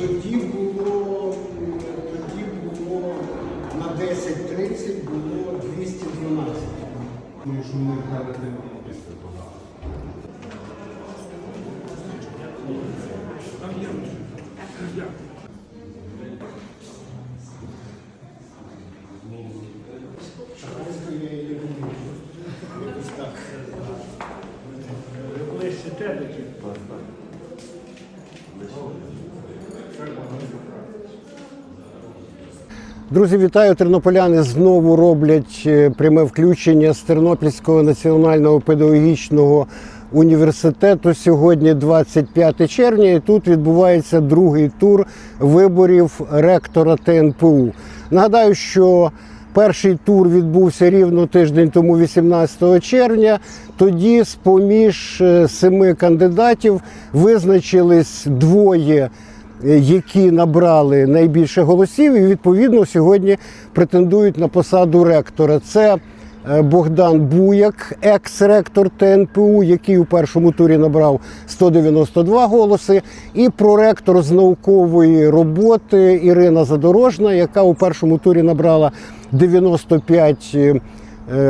Тоді було, тоді було на 10.30 було 212. Ну, що ми перед після того. Якось так. Ближче тебе. Друзі, вітаю! Тернополяни знову роблять е, пряме включення з Тернопільського національного педагогічного університету. Сьогодні 25 червня, і тут відбувається другий тур виборів ректора ТНПУ. Нагадаю, що перший тур відбувся рівно тиждень тому, 18 червня. Тоді, з поміж е, семи кандидатів, визначились двоє які набрали найбільше голосів, і відповідно сьогодні претендують на посаду ректора. Це е, Богдан Буяк, екс-ректор ТНПУ, який у першому турі набрав 192 голоси, і проректор з наукової роботи Ірина Задорожна, яка у першому турі набрала 95 е,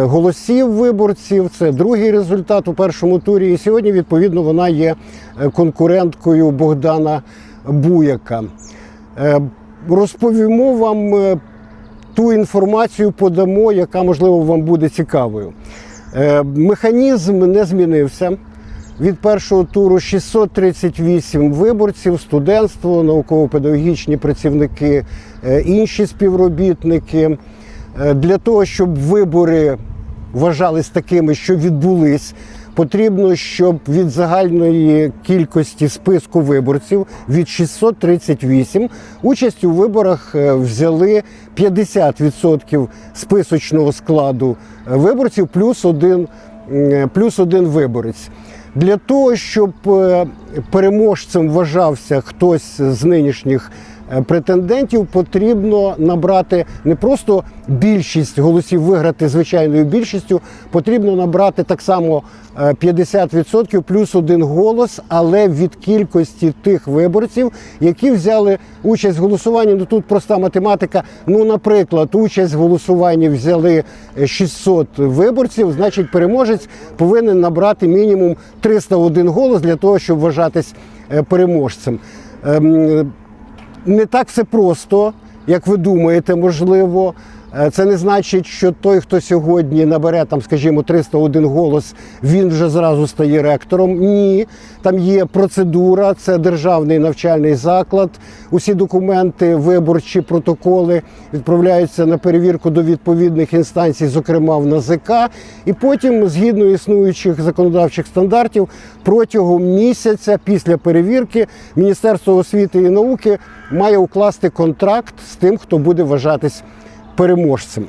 голосів виборців. Це другий результат у першому турі. І сьогодні, відповідно, вона є е, конкуренткою Богдана Буяка. Е, Розповімо вам е, ту інформацію, подамо, яка можливо вам буде цікавою. Е, Механізм не змінився. Від першого туру 638 виборців, студентство, науково-педагогічні працівники, інші співробітники. Для того, щоб вибори вважались такими, що відбулись, потрібно, щоб від загальної кількості списку виборців від 638 участь у виборах е, взяли 50% списочного складу е, виборців, плюс один, плюс один виборець. Для того, щоб е, переможцем вважався хтось з нинішніх е, претендентів, потрібно набрати не просто більшість голосів виграти звичайною більшістю, потрібно набрати так само е, 50% плюс один голос, але від кількості тих виборців, які взяли участь в голосуванні. Ну тут проста математика. Ну, наприклад, участь в голосуванні взяли е, 600 виборців, значить, переможець повинен набрати мінімум 301 голос для того, щоб вважатись е, переможцем. Не так все просто, як ви думаєте, можливо. Е, Це не значить, що той, хто сьогодні набере там, скажімо, 301 голос, він вже зразу стає ректором. Ні, там є процедура, це державний навчальний заклад. Усі документи, виборчі протоколи відправляються на перевірку до відповідних інстанцій, зокрема в НАЗК. І потім, згідно існуючих законодавчих стандартів, протягом місяця після перевірки Міністерство освіти і науки має укласти контракт з тим, хто буде вважатись переможцем.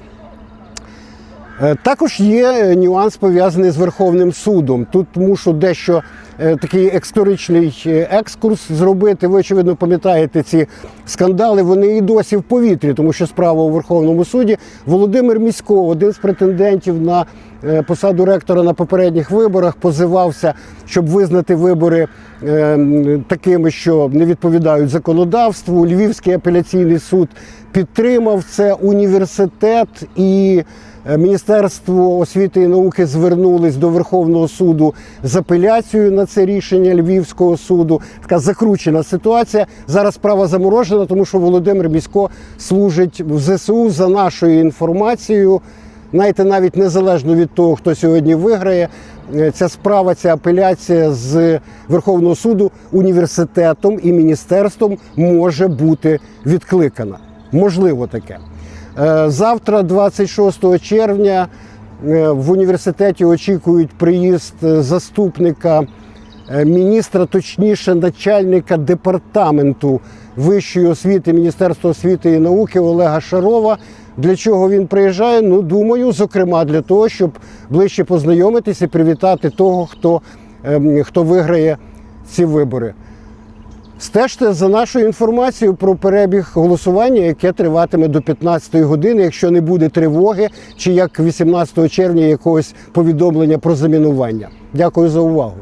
Е, Також є е, нюанс пов'язаний з Верховним судом. Тут мушу дещо такий історичний е, екскурс зробити. Ви очевидно пам'ятаєте ці скандали. Вони і досі в повітрі, тому що справа у Верховному суді Володимир Місько, один з претендентів на е, посаду ректора на попередніх виборах, позивався, щоб визнати вибори е, такими, що не відповідають законодавству. Львівський апеляційний суд підтримав це університет і. Е, Міністерство освіти і науки звернулись до Верховного суду з апеляцією на це рішення Львівського суду. Така закручена ситуація. Зараз справа заморожена, тому що Володимир Місько служить в ЗСУ за нашою інформацією. Знаєте, навіть незалежно від того, хто сьогодні виграє, е, ця справа, ця апеляція з Верховного суду університетом і міністерством може бути відкликана. Можливо таке. Е, Завтра, 26 червня, е, в університеті очікують приїзд заступника міністра, точніше, начальника департаменту вищої освіти Міністерства освіти і науки Олега Шарова. Для чого він приїжджає? Ну, думаю, зокрема для того, щоб ближче познайомитися і привітати того, хто, ем, хто виграє ці вибори. Стежте за нашою інформацією про перебіг голосування, яке триватиме до 15 години, якщо не буде тривоги, чи як 18 червня якогось повідомлення про замінування. Дякую за увагу.